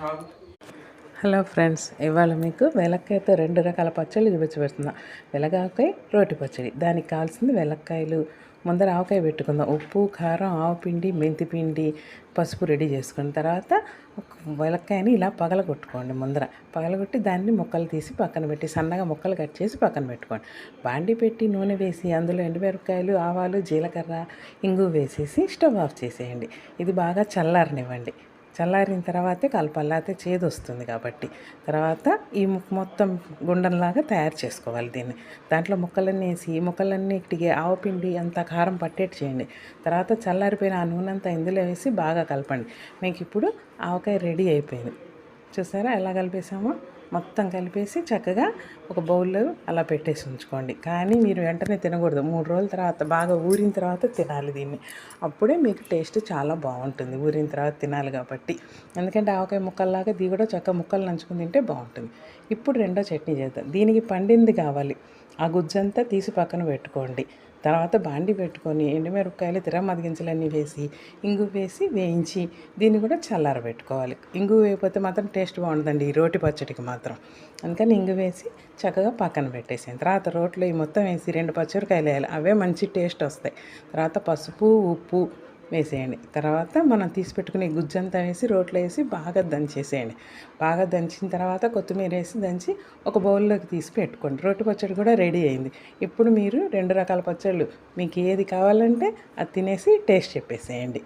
Hello friends ఇవాళ మీకు వెలక్కాయతో రెండు రకాల పచ్చళ్ళు చూపించబడుతున్నా వెలగాకాయ రోటి పచ్చడి దానికి కావాల్సింది వెలక్కాయలు. ముందర ఆవకాయ పెట్టుకుందాం. ఉప్పు కారం ఆవు పిండి మెంతి పిండి పసుపు రెడీ చేసుకున్న తర్వాత వెలక్కాయని ఇలా పగలగొట్టుకోండి ముందర. పగలగొట్టి దాన్ని ముక్కలు తీసి పక్కన పెట్టి సన్నగా ముక్కలు కట్ చేసి పక్కన పెట్టుకోండి. బాండి పెట్టి నూనె వేసి అందులో ఎండుమిరపకాయలు ఆవాలు జీలకర్ర ఇంగు వేసేసి స్టవ్ ఆఫ్ చేసేయండి. ఇది బాగా చల్లారనివ్వండి. చల్లారిన తర్వాతే కలపాలి లేకపోతే చేదు వస్తుంది కాబట్టి. తర్వాత ఈ ముక్క మొత్తం గుండంలాగా తయారు చేసుకోవాలి దీన్ని. దాంట్లో ముక్కలన్నీ వేసి ఈ ముక్కలన్నిటికి ఆవపిండి అంత కారం పట్టేట్టు చేయండి. తర్వాత చల్లారిపోయిన ఆ నూనె అంతా ఇందులో వేసి బాగా కలపండి. మీకు ఇప్పుడు ఆవకాయ రెడీ అయిపోయింది. చూసారా ఎలా కలిపేసామో? మొత్తం కలిపేసి చక్కగా ఒక బౌల్లో అలా పెట్టేసి ఉంచుకోండి. కానీ మీరు వెంటనే తినకూడదు. మూడు రోజుల తర్వాత బాగా ఊరిన తర్వాత తినాలి దీన్ని. అప్పుడే మీకు టేస్ట్ చాలా బాగుంటుంది. ఊరిన తర్వాత తినాలి కాబట్టి. ఎందుకంటే ఆవకాయ ముక్కల్లాగా దీ కూడా చక్కగా ముక్కలు నంచుకుని తింటే బాగుంటుంది. ఇప్పుడు రెండో చట్నీ చేద్దాం. దీనికి పండింది కావాలి. ఆ గుజ్జంతా తీసి పక్కన పెట్టుకోండి. తర్వాత బాండి పెట్టుకొని ఎండుమిరపకాయలు తిర మదిగించలన్నీ వేసి ఇంగు వేసి వేయించి దీన్ని కూడా చల్లారబెట్టుకోవాలి ఇంగు వేయకపోతే మాత్రం టేస్ట్ బాగుంటుందండి ఈ రోటి పచ్చడికి మాత్రం. అందుకని ఇంగు వేసి చక్కగా పక్కన పెట్టేసాను తర్వాత రోట్లో ఈ మొత్తం వేసి రెండు పచ్చిమిరకాయలు వేయాలి. అవే మంచి టేస్ట్ వస్తాయి. తర్వాత పసుపు ఉప్పు వేసేయండి. తర్వాత మనం తీసి పెట్టుకునే గుజ్జంతా వేసి రోట్లో వేసి బాగా దంచేసేయండి. బాగా దంచిన తర్వాత కొత్తిమీర వేసి దంచి ఒక బౌల్లోకి తీసి పెట్టుకోండి. రొట్టె పచ్చడి కూడా రెడీ అయింది. ఇప్పుడు మీరు రెండు రకాల పచ్చళ్ళు మీకు ఏది కావాలంటే అది తినేసి టేస్ట్ చెప్పేసేయండి.